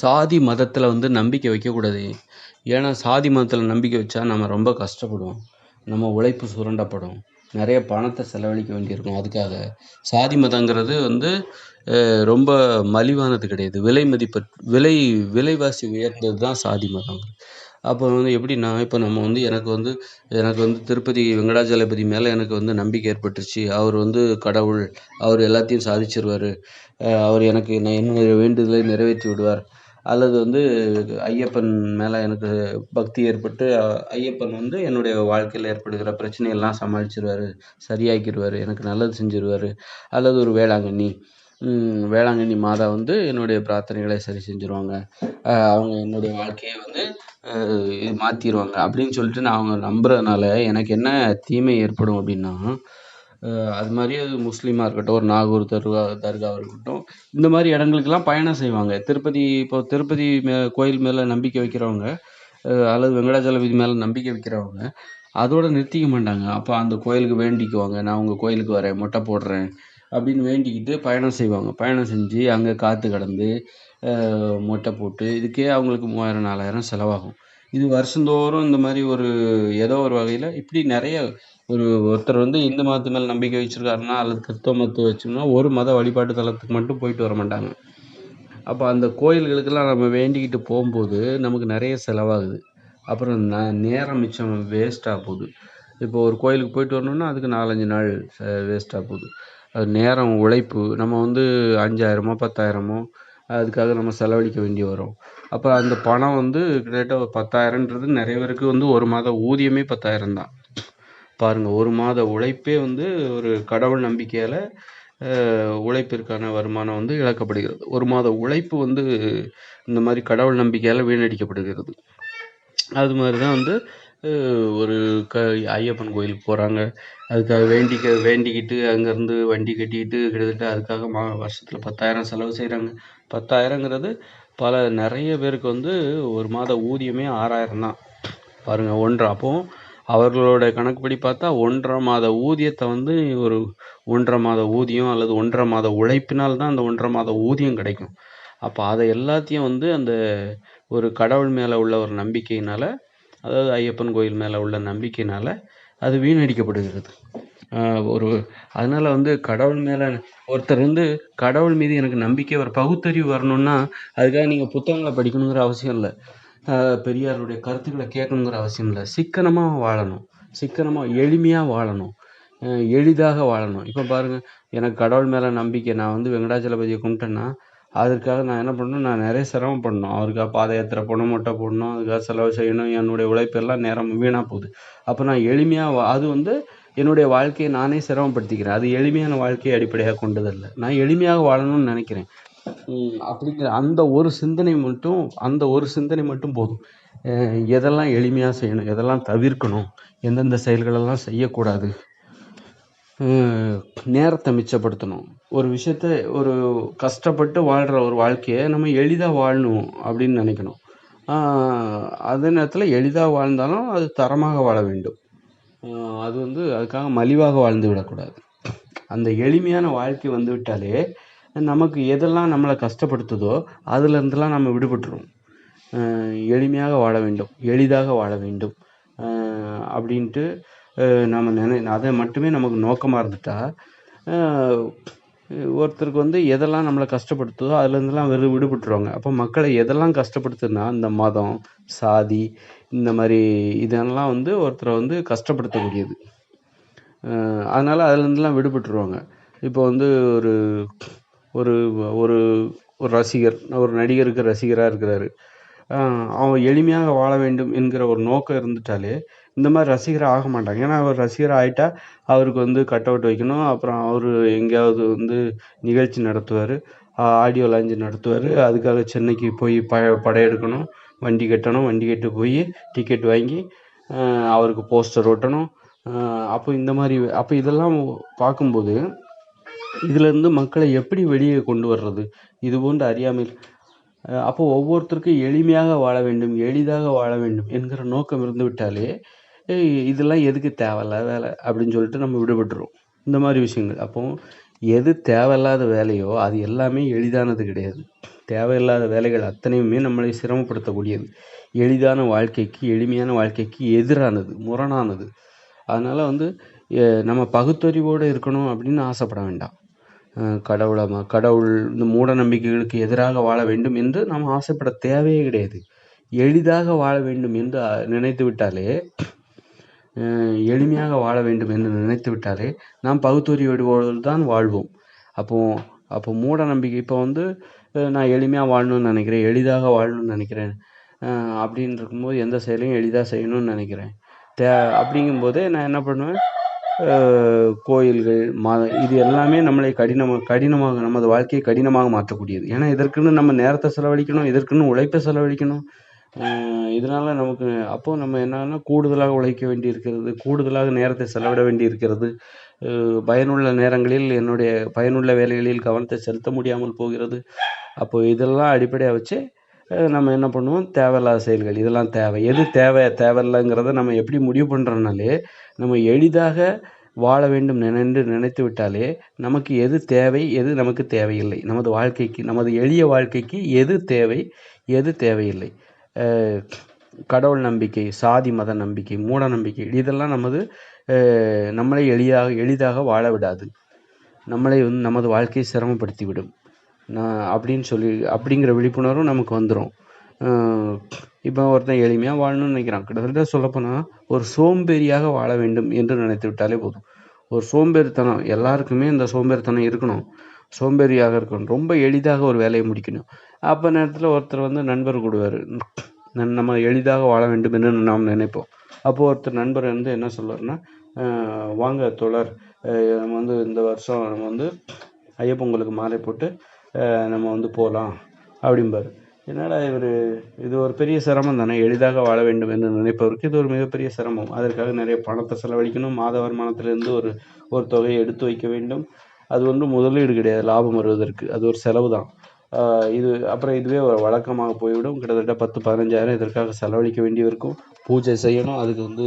சாதி மதத்தில் வந்து நம்பிக்கை வைக்கக்கூடாது. ஏன்னா சாதி மதத்தில் நம்பிக்கை வச்சா நம்ம ரொம்ப கஷ்டப்படுவோம். நம்ம உழைப்பு சுரண்டப்படும். நிறைய பணத்தை செலவழிக்க வேண்டியிருக்கும். அதுக்காக சாதி மதங்கிறது வந்து ரொம்ப மலிவானது கிடையாது. விலை மதிப்பு விலை விலைவாசி உயர்ந்தது தான் சாதி மதம். அப்போ வந்து எப்படின்னா இப்போ நம்ம வந்து எனக்கு வந்து எனக்கு வந்து திருப்பதி வெங்கடாஜலபதி மேலே எனக்கு வந்து நம்பிக்கை ஏற்பட்டுருச்சு. அவர் வந்து கடவுள். அவர் எல்லாத்தையும் சாதிச்சிருவார். அவர் எனக்கு நான் என்னுடைய வேண்டுதலை நிறைவேற்றி விடுவார். அல்லது வந்து ஐயப்பன் மேலே எனக்கு பக்தி ஏற்பட்டு ஐயப்பன் வந்து என்னுடைய வாழ்க்கையில் ஏற்படுகிற பிரச்சனையெல்லாம் சமாளிச்சிருவார். சரியாக்கிடுவார் எனக்கு நல்லது செஞ்சிருவார். அல்லது ஒரு வேளாங்கண்ணி. வேளாங்கண்ணி மாதா வந்து என்னுடைய பிரார்த்தனைகளை சரி செஞ்சுருவாங்க. அவங்க என்னுடைய வாழ்க்கையை வந்து இது மாற்றிருவாங்க அப்படின்னு சொல்லிட்டு நான் அவங்க நம்புறதுனால எனக்கு என்ன தீமை ஏற்படும் அப்படின்னா அது மாதிரி அது முஸ்லீமாக இருக்கட்டும் ஒரு நாகூர் தர்கா தர்காவாக இருக்கட்டும் இந்த மாதிரி இடங்களுக்கெல்லாம் பயணம் செய்வாங்க. திருப்பதி இப்போ திருப்பதி மே கோயில் மேலே நம்பிக்கை வைக்கிறவங்க அல்லது வெங்கடாஜலபதி மேலே நம்பிக்கை வைக்கிறவங்க அதோட நிறுத்திக்க மாட்டாங்க. அப்போ அந்த கோயிலுக்கு வேண்டிக்குவாங்க. நான் உங்கள் கோயிலுக்கு வரேன் மொட்டை போடுறேன் அப்படின்னு வேண்டிக்கிட்டு பயணம் செய்வாங்க. பயணம் செஞ்சு அங்கே காற்று கடந்து மொட்டை போட்டு இதுக்கே அவங்களுக்கு மூவாயிரம் நாலாயிரம் செலவாகும். இது வருஷந்தோறும் இந்த மாதிரி ஒரு ஏதோ ஒரு வகையில் இப்படி நிறைய ஒரு ஒருத்தர் வந்து இந்து மதத்து மேலே நம்பிக்கை வச்சுருக்காருன்னா அல்லது கிறிஸ்தவ மதத்தை வச்சோம்னா ஒரு மத வழிபாட்டு தலத்துக்கு மட்டும் போயிட்டு வர மாட்டாங்க. அப்போ அந்த கோயில்களுக்கெல்லாம் நம்ம வேண்டிக்கிட்டு போகும்போது நமக்கு நிறைய செலவாகுது. அப்புறம் ந நேரம் மிச்சம் வேஸ்ட்டாக போகுது. இப்போ ஒரு கோயிலுக்கு போயிட்டு வரணுன்னா அதுக்கு நாலஞ்சு நாள் வேஸ்ட்டாக போகுது. அது நேரம் உழைப்பு. நம்ம வந்து அஞ்சாயிரமோ பத்தாயிரமோ அதுக்காக நம்ம செலவழிக்க வேண்டி வரும். அப்போ அந்த பணம் வந்து கிட்டத்தட்ட ஒரு பத்தாயிரன்றது நிறைய பேருக்கு வந்து ஒரு மாத ஊதியமே பத்தாயிரம் தான். பாருங்கள் ஒரு மாத உழைப்பே வந்து ஒரு கடவுள் நம்பிக்கையால் உழைப்பிற்கான வருமானம் வந்து இழக்கப்படுகிறது. ஒரு மாத உழைப்பு வந்து இந்த மாதிரி கடவுள் நம்பிக்கையால் வீணடிக்கப்படுகிறது. அது மாதிரி தான் வந்து ஒரு க ஐயப்பன் கோயிலுக்கு போகிறாங்க அதுக்காக வேண்டிக்க வேண்டிக்கிட்டு அங்கேருந்து வண்டி கட்டிக்கிட்டு கிட்டத்தட்ட அதுக்காக மா வருஷத்தில் பத்தாயிரம் செலவு செய்கிறாங்க பத்தாயிரங்கிறது பல நிறைய பேருக்கு வந்து ஒரு மாத ஊதியமே ஆறாயிரம் தான். பாருங்கள் ஒன்றரை. அப்போது அவர்களோட கணக்குப்படி பார்த்தா ஒன்றரை மாத ஊதியத்தை வந்து ஒரு ஒன்றரை மாத ஊதியம் அல்லது ஒன்றரை மாத உழைப்பினால் தான் அந்த ஒன்றரை மாத ஊதியம் கிடைக்கும். அப்போ அதை எல்லாத்தையும் வந்து அந்த ஒரு கடவுள் மேலே உள்ள ஒரு நம்பிக்கையினால் அதாவது ஐயப்பன் கோயில் மேலே உள்ள நம்பிக்கையினால் அது வீணடிக்கப்படுகிறது. ஒரு அதனால் வந்து கடவுள் மேலே ஒருத்தர் வந்து கடவுள் மீது எனக்கு நம்பிக்கை ஒரு பகுத்தறிவு வரணும்னா அதுக்காக நீங்கள் புத்தகங்களை படிக்கணுங்கிற அவசியம் இல்லை. பெரியாருடைய கருத்துக்களை கேட்கணுங்கிற அவசியம் இல்லை. சிக்கனமாக வாழணும். சிக்கனமாக எளிமையாக வாழணும். எளிதாக வாழணும். இப்போ பாருங்கள் எனக்கு கடவுள் மேலே நம்பிக்கை நான் வந்து வெங்கடாச்சலபதியை கும்பிட்டேன்னா அதற்காக நான் என்ன பண்ணணும் நான் நிறைய சிரமப்படணும் அவருக்காக பாத யாத்திரை போடணும் மொட்டை போடணும் அதுக்காக செலவு செய்யணும் என்னுடைய உழைப்பெல்லாம் நேரம் வீணாக போகுது. அப்போ நான் எளிமையாக அது வந்து என்னுடைய வாழ்க்கையை நானே சிரமப்படுத்திக்கிறேன். அது எளிமையான வாழ்க்கையை அடிப்படையாக கொண்டதில்லை. நான் எளிமையாக வாழணும்னு நினைக்கிறேன். அப்படிங்கிற அந்த ஒரு சிந்தனை மட்டும் அந்த ஒரு சிந்தனை மட்டும் போதும். எதெல்லாம் எளிமையாக செய்யணும் எதெல்லாம் தவிர்க்கணும் எந்தெந்த செயல்களெல்லாம் செய்யக்கூடாது நேரத்தை மிச்சப்படுத்தணும். ஒரு விஷயத்த ஒரு கஷ்டப்பட்டு வாழ்கிற ஒரு வாழ்க்கையை நம்ம எளிதாக வாழணும் அப்படின்னு நினைக்கணும். அதே நேரத்தில் எளிதாக வாழ்ந்தாலும் அது தரமாக வாழ வேண்டும். அது வந்து அதுக்காக மலிவாக வாழ்ந்து விடக்கூடாது. அந்த எளிமையான வாழ்க்கை வந்து விட்டாலே நமக்கு எதெல்லாம் நம்மளை கஷ்டப்படுத்துதோ அதுலேருந்துலாம் நம்ம விடுபட்டுருவோம். எளிமையாக வாழ வேண்டும் எளிதாக வாழ வேண்டும். அப்படின்ட்டு நம்ம நினை அதை மட்டுமே நமக்கு நோக்கமாக இருந்துட்டா ஒருத்தருக்கு வந்து எதெல்லாம் நம்மளை கஷ்டப்படுத்துதோ அதுலேருந்துலாம் வெறு விடுபட்டுருவாங்க. அப்போ மக்களை எதெல்லாம் கஷ்டப்படுத்துதுன்னா இந்த மதம் சாதி இந்த மாதிரி இதெல்லாம் வந்து ஒருத்தரை வந்து கஷ்டப்படுத்தக்கூடியது. அதனால் அதுலேருந்துலாம் விடுபட்டுருவாங்க. இப்போ வந்து ஒரு ஒரு ஒரு ஒரு ரசிகர் ஒரு நடிகருக்கு ரசிகராக இருக்கிறாரு. அவன் எளிமையாக வாழ வேண்டும் என்கிற ஒரு நோக்கம் இருந்துட்டாலே இந்த மாதிரி ரசிகராக ஆக மாட்டாங்க. ஏன்னா அவர் ரசிகர் ஆகிட்டா அவருக்கு வந்து கட் அவுட் வைக்கணும். அப்புறம் அவர் எங்கேயாவது வந்து நிகழ்ச்சி நடத்துவார். ஆடியோ லாஞ்சு நடத்துவார். அதுக்காக சென்னைக்கு போய் ப படையெடுக்கணும் வண்டி கட்டணும். வண்டி கட்டு போய் டிக்கெட் வாங்கி அவருக்கு போஸ்டர் ஒட்டணும் அப்போ இந்த மாதிரி அப்போ இதெல்லாம் பார்க்கும்போது இதிலேருந்து மக்களை எப்படி வெளியே கொண்டு வர்றது? இது போன்ற அறியாமை அப்போ ஒவ்வொருத்தருக்கும் எளிமையாக வாழ வேண்டும் எளிதாக வாழ வேண்டும் என்கிற நோக்கம் இருந்துவிட்டாலே ஏய் இதெல்லாம் எதுக்கு தேவையில்லாத வேலை? அப்படின்னு சொல்லிட்டு நம்ம விடுபட்டுருவோம். இந்த மாதிரி விஷயங்கள். அப்போ எது தேவையில்லாத வேலையோ அது எல்லாமே எளிதானது கிடையாது. தேவையில்லாத வேலைகள் அத்தனையுமே நம்மளை சிரமப்படுத்தக்கூடியது. எளிதான வாழ்க்கைக்கு எளிமையான வாழ்க்கைக்கு எதிரானது முரணானது. அதனால் வந்து நம்ம பகுத்தறிவோடு இருக்கணும் அப்படின்னு ஆசைப்பட வேண்டாம். கடவுளமா கடவுள் இந்த மூட நம்பிக்கைகளுக்கு எதிராக வாழ வேண்டும் என்று நாம் ஆசைப்பட தேவையே கிடையாது. எளிதாக வாழ வேண்டும் என்று நினைத்து விட்டாலே எளிமையாக வாழ வேண்டும் என்று நினைத்து விட்டாலே நாம் பகுத்தறிவோடு தான் வாழ்வோம். அப்போ அப்போ மூட நம்பிக்கை இப்போ வந்து நான் எளிமையாக வாழணும்னு நினைக்கிறேன் எளிதாக வாழணும்னு நினைக்கிறேன். அஹ், அப்படின்னு இருக்கும்போது எந்த செயலையும் எளிதாக செய்யணும்னு நினைக்கிறேன். தே அப்படிங்கும்போதே நான் என்ன பண்ணுவேன்? கோயில்கள் ம இது எல்லாமே நம்மளை கடினமாக கடினமாக நமது வாழ்க்கையை கடினமாக மாற்றக்கூடியது. ஏன்னா இதற்குன்னு நம்ம நேரத்தை செலவழிக்கணும் இதற்குன்னு உழைப்பை செலவழிக்கணும். இதனால் நமக்கு அப்போது நம்ம என்னன்னா கூடுதலாக உழைக்க வேண்டி இருக்கிறது கூடுதலாக நேரத்தை செலவிட வேண்டி இருக்கிறது பயனுள்ள நேரங்களில் என்னுடைய பயனுள்ள வேலைகளில் கவனத்தை செலுத்த முடியாமல் போகிறது. அப்போது இதெல்லாம் அடிப்படையாக வச்சு நம்ம என்ன பண்ணுவோம்? தேவையில்லாத செயல்கள். இதெல்லாம் தேவை. எது தேவை தேவையில்லைங்கிறத நம்ம எப்படி முடிவு பண்ணுறோம்னாலே நம்ம எளிதாக வாழ வேண்டும் நினைந்து நினைத்து விட்டாலே நமக்கு எது தேவை எது நமக்கு தேவையில்லை. நமது வாழ்க்கைக்கு நமது எளிய வாழ்க்கைக்கு எது தேவை எது தேவையில்லை. கடவுள் நம்பிக்கை சாதி மத நம்பிக்கை மூட நம்பிக்கை இதெல்லாம் நமது நம்மளை எளிதாக எளிதாக வாழ விடாது. நம்மளை வந்து நமது வாழ்க்கையை சிரமப்படுத்தி விடும் நான் அப்படின்னு சொல்லி அப்படிங்கிற விழிப்புணர்வும் நமக்கு வந்துடும் இப்போ ஒருத்தன் எளிமையாக வாழணும்னு நினைக்கிறான். கிட்டத்தட்ட சொல்லப்போனால் ஒரு சோம்பேறியாக வாழ வேண்டும் என்று நினைத்து விட்டாலே போதும். ஒரு சோம்பேறித்தனம் எல்லாருக்குமே இந்த சோம்பேறித்தனம் இருக்கணும். சோம்பேறியாக இருக்கணும். ரொம்ப எளிதாக ஒரு வேலையை முடிக்கணும். அப்போ நேரத்தில் ஒருத்தர் வந்து நண்பர் கூடுவார். நம்ம எளிதாக வாழ வேண்டும் என்று நாம் நினைப்போம். அப்போது ஒருத்தர் நண்பர் வந்து என்ன சொல்லுவார்னா வாங்க தோழர். நம்ம வந்து இந்த வருஷம் நம்ம வந்து ஐயப்பொங்கலுக்கு மாலை போட்டு நம்ம வந்து போகலாம் அப்படிம்பார். என்னடா இவர்? இது ஒரு பெரிய சிரமம் தானே. எளிதாக வாழ வேண்டும் என்று நினைப்பவருக்கு இது ஒரு மிகப்பெரிய சிரமம். அதற்காக நிறைய பணத்தை செலவழிக்கணும். மாத வருமானத்திலிருந்து ஒரு ஒரு தொகையை எடுத்து வைக்க வேண்டும். அது வந்து முதலீடு கிடையாது லாபம் வருவதற்கு. அது ஒரு செலவு தான் இது அப்புறம் இதுவே ஒரு வழக்கமாக போய்விடும். கிட்டத்தட்ட பத்து பதினஞ்சாயிரம் இதற்காக செலவழிக்க வேண்டியிருக்கும். பூஜை செய்யணும். அதுக்கு வந்து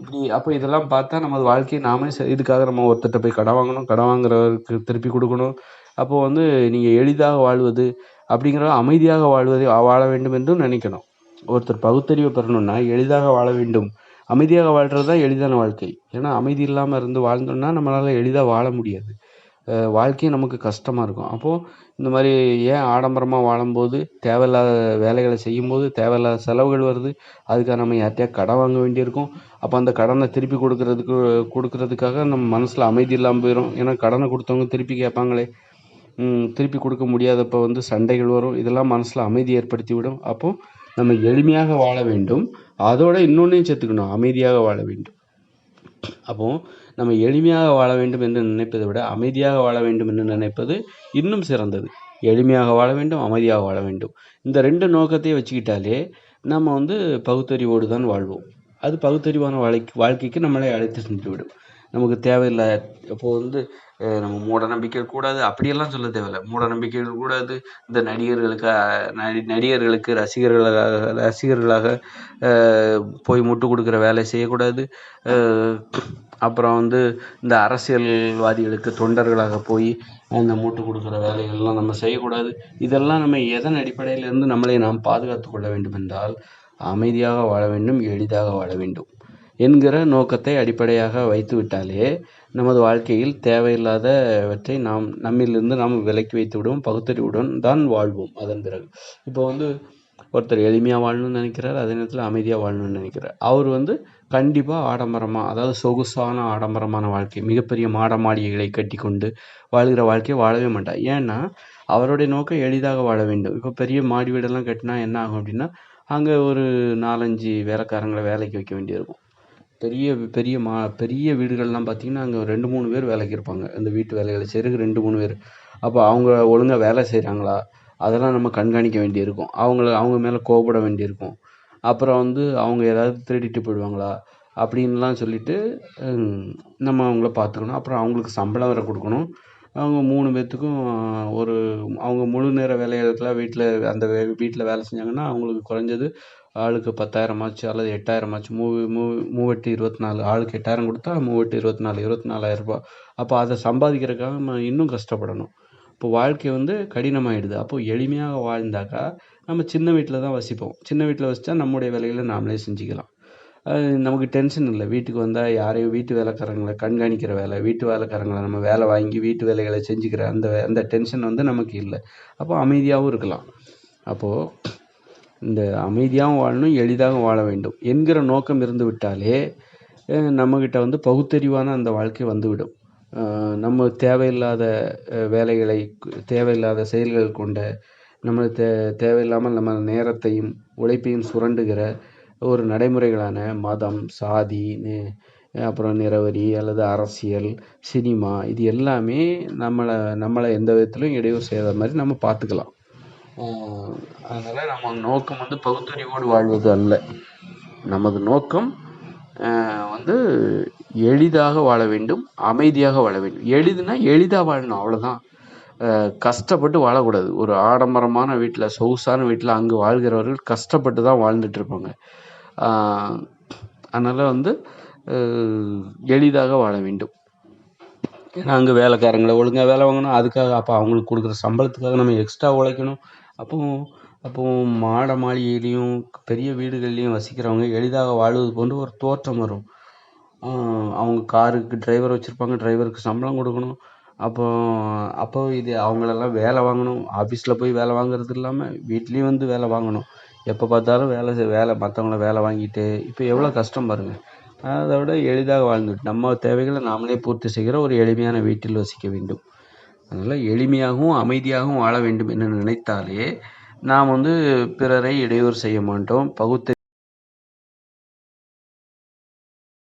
இப்படி அப்போ இதெல்லாம் பார்த்தா நமது வாழ்க்கையை நாமே இதுக்காக நம்ம ஒருத்தர்கிட்ட போய் கடன் வாங்கணும். கடன் வாங்குறவருக்கு திருப்பி கொடுக்கணும். அப்போ வந்து நீங்கள் எளிதாக வாழ்வது அப்படிங்கிற அமைதியாக வாழ்வதை வாழ வேண்டும் என்றும் நினைக்கணும். ஒருத்தர் பகுத்தறிவை பெறணும்னா எளிதாக வாழ வேண்டும். அமைதியாக வாழ்கிறது தான் எளிதான வாழ்க்கை. ஏன்னா அமைதி இல்லாமல் இருந்து வாழ்ந்தோம்னா நம்மளால் எளிதாக வாழ முடியாது. வாழ்க்கையும் நமக்கு கஷ்டமாக இருக்கும். அப்போது இந்த மாதிரி ஏன் ஆடம்பரமாக வாழும்போது தேவையில்லாத வேலைகளை செய்யும்போது தேவையில்லாத செலவுகள் வருது அதுக்காக நம்ம யார்கிட்டயா கடன் வாங்க வேண்டியிருக்கும். அப்போ அந்த கடனை திருப்பி கொடுக்கறதுக்கு கொடுக்கறதுக்காக நம்ம மனசில் அமைதி இல்லாமல் போயிடும் ஏன்னா கடனை கொடுத்தவங்க திருப்பி கேட்பாங்களே. திருப்பி கொடுக்க முடியாதப்போ வந்து சண்டைகள் வரும். இதெல்லாம் மனசில் அமைதி ஏற்படுத்தி விடும் அப்போது நம்ம எளிமையாக வாழ வேண்டும். அதோட இன்னொன்றையும் சேர்த்துக்கணும். அமைதியாக வாழ வேண்டும். அப்போது நம்ம எளிமையாக வாழ வேண்டும் என்று நினைப்பதை விட அமைதியாக வாழ வேண்டும் என்று நினைப்பது இன்னும் சிறந்தது. எளிமையாக வாழ வேண்டும் அமைதியாக வாழ வேண்டும். இந்த ரெண்டு நோக்கத்தையும் வச்சுக்கிட்டாலே நம்ம வந்து பகுத்தறிவோடு தான் வாழ்வோம். அது பகுத்தறிவான வாழ்க்கை வாழ்க்கைக்கு நம்மளை அழைத்து சென்று விடும். நமக்கு தேவையில்லை இப்போது வந்து நம்ம மூட நம்பிக்கை கூடாது. அப்படியெல்லாம் சொல்ல தேவையில்லை. மூட நம்பிக்கைகள் கூடாது. இந்த நடிகர்களுக்கு நடி நடிகர்களுக்கு ரசிகர்களாக ரசிகர்களாக போய் முட்டு கொடுக்குற வேலை செய்யக்கூடாது. அப்புறம் வந்து இந்த அரசியல்வாதிகளுக்கு தொண்டர்களாக போய் அந்த மூட்டு கொடுக்குற வேலைகள்லாம் நம்ம செய்யக்கூடாது. இதெல்லாம் நம்ம எதன் அடிப்படையிலிருந்து நம்மளை நாம் பாதுகாத்து கொள்ள வேண்டும் என்றால் அமைதியாக வாழ வேண்டும் எளிதாக வாழ வேண்டும் என்கிற நோக்கத்தை அடிப்படையாக வைத்து விட்டாலே நமது வாழ்க்கையில் தேவையில்லாதவற்றை நாம் நம்மிலிருந்து நாம் விலக்கி வைத்து விடுவோம் பகுத்தறிவுடன் தான் வாழ்வோம். அதன் பிறகு இப்போ வந்து ஒருத்தர் எளிமையாக வாழணும்னு நினைக்கிறார் அதே நேரத்தில் அமைதியாக வாழணும்னு நினைக்கிறார். அவர் வந்து கண்டிப்பாக ஆடம்பரமாக அதாவது சொகுசான ஆடம்பரமான வாழ்க்கை மிகப்பெரிய மாட மாடிகளை கட்டி கொண்டு வாழ்கிற வாழ்க்கையை வாழவே மாட்டார். ஏன்னா அவருடைய நோக்கம் எளிதாக வாழ வேண்டும். இப்போ பெரிய மாடி வீடெல்லாம் கட்டினா என்ன ஆகும் அப்படின்னா அங்கே ஒரு நாலஞ்சு வேலைக்காரங்களை வேலைக்கு வைக்க வேண்டியிருக்கும் பெரிய பெரிய மா பெரிய வீடுகள்லாம் பார்த்திங்கன்னா அங்கே ரெண்டு மூணு பேர் வேலைக்கு இருப்பாங்க. அந்த வீட்டு வேலைகளை செய்கிறதுக்கு ரெண்டு மூணு பேர். அப்போ அவங்க ஒழுங்காக வேலை செய்கிறாங்களா அதெல்லாம் நம்ம கண்காணிக்க வேண்டியிருக்கும். அவங்கள அவங்க மேலே கோபப்பட வேண்டியிருக்கும். அப்புறம் வந்து அவங்க ஏதாவது திருடிட்டு போயிடுவாங்களா? அப்படின்லாம் சொல்லிட்டு நம்ம அவங்கள பார்த்துக்கணும். அப்புறம் அவங்களுக்கு சம்பளம் வேறு கொடுக்கணும். அவங்க மூணு பேர்த்துக்கும் ஒரு அவங்க முழு நேர வேலைகளுக்கெல்லாம் வீட்டில் அந்த வீட்டில் வேலை செஞ்சாங்கன்னா அவங்களுக்கு குறைஞ்சது ஆளுக்கு பத்தாயிரமாச்சு அல்லது எட்டாயிரமாச்சு மூ மூ மூவெட்டு இருபத்தி நாலு ஆளுக்கு எட்டாயிரம் கொடுத்தா மூவெட்டு இருபத்தி நாலு இருபத்தி நாலாயிரரூபா அப்போ அதை சம்பாதிக்கிறதுக்காக நம்ம இன்னும் கஷ்டப்படணும். இப்போ வாழ்க்கை வந்து கடினமாயிடுது. அப்போது எளிமையாக வாழ்ந்தாக்கா நம்ம சின்ன வீட்டில் தான் வசிப்போம். சின்ன வீட்டில் வசித்தா நம்முடைய வேலைகளை நாமளே செஞ்சுக்கலாம். நமக்கு டென்ஷன் இல்லை. வீட்டுக்கு வந்தால் யாரையும் வீட்டு வேலைக்காரங்களை கண்காணிக்கிற வேலை வீட்டு வேலைக்காரங்களை நம்ம வேலை வாங்கி வீட்டு வேலைகளை செஞ்சுக்கிற அந்த அந்த டென்ஷன் வந்து நமக்கு இல்லை. அப்போ அமைதியாகவும் இருக்கலாம். அப்போது இந்த அமைதியாகவும் வாழணும் எளிதாகவும் வாழ வேண்டும். என்கிற நோக்கம் இருந்து விட்டாலே நம்மக்கிட்ட வந்து பகுத்தறிவான அந்த வாழ்க்கை வந்துவிடும். நம்ம தேவையில்லாத வேலைகளை தேவையில்லாத செயல்கள் கொண்ட நம்ம தே தேவையில்லாமல் நம்ம நேரத்தையும் உழைப்பையும் சுரண்டுகிற ஒரு நடைமுறைகளான மதம் சாதி அப்புறம் நிறவரி அல்லது அரசியல் சினிமா இது எல்லாமே நம்மளை நம்மளை எந்த விதத்திலும் இடையூறு செய்யாத மாதிரி நம்ம பார்த்துக்கலாம். அதனால் நம்ம நோக்கம் வந்து பகுத்தறிவோடு வாழ்வது அல்ல. நமது நோக்கம் வந்து எளிதாக வாழ வேண்டும் அமைதியாக வாழ வேண்டும். எளிதுனா எளிதாக வாழணும் அவ்வளோதான் கஷ்டப்பட்டு வாழக்கூடாது. ஒரு ஆடம்பரமான வீட்டில் சொகுசான வீட்டில் அங்கே வாழ்கிறவர்கள் கஷ்டப்பட்டு தான் வாழ்ந்துட்டு இருப்பாங்க அதனால் வந்து எளிதாக வாழ வேண்டும். ஏன்னா அங்கே வேலைக்காரங்களை ஒழுங்காக வேலை வாங்கணும். அதுக்காக அப்போ அவங்களுக்கு கொடுக்குற சம்பளத்துக்காக நம்ம எக்ஸ்ட்ரா உழைக்கணும். அப்போது அப்போது மாட மாளிகையிலையும் பெரிய வீடுகள்லையும் வசிக்கிறவங்க எளிதாக வாழ்வது போன்று ஒரு தோற்றம் வரும். அவங்க காருக்கு டிரைவர் வச்சுருப்பாங்க டிரைவருக்கு சம்பளம் கொடுக்கணும். அப்போ அப்போ இது அவங்களெல்லாம் வேலை வாங்கணும். ஆஃபீஸில் போய் வேலை வாங்குறது இல்லாமல் வீட்லேயும் வந்து வேலை வாங்கணும். எப்போ பார்த்தாலும் வேலை செய் வேலை மற்றவங்கள வேலை வாங்கிட்டு இப்போ எவ்வளோ கஷ்டம் பாருங்கள் அதை விட எளிதாக வாழ்ந்துட்டு நம்ம தேவைகளை நாமளே பூர்த்தி செய்கிற ஒரு எளிமையான வீட்டில் வசிக்க வேண்டும். அதனால் எளிமையாகவும் அமைதியாகவும் வாழ வேண்டும் என்று நினைத்தாலே நாம் வந்து பிறரை இடையூறு செய்ய மாட்டோம் பகுத்து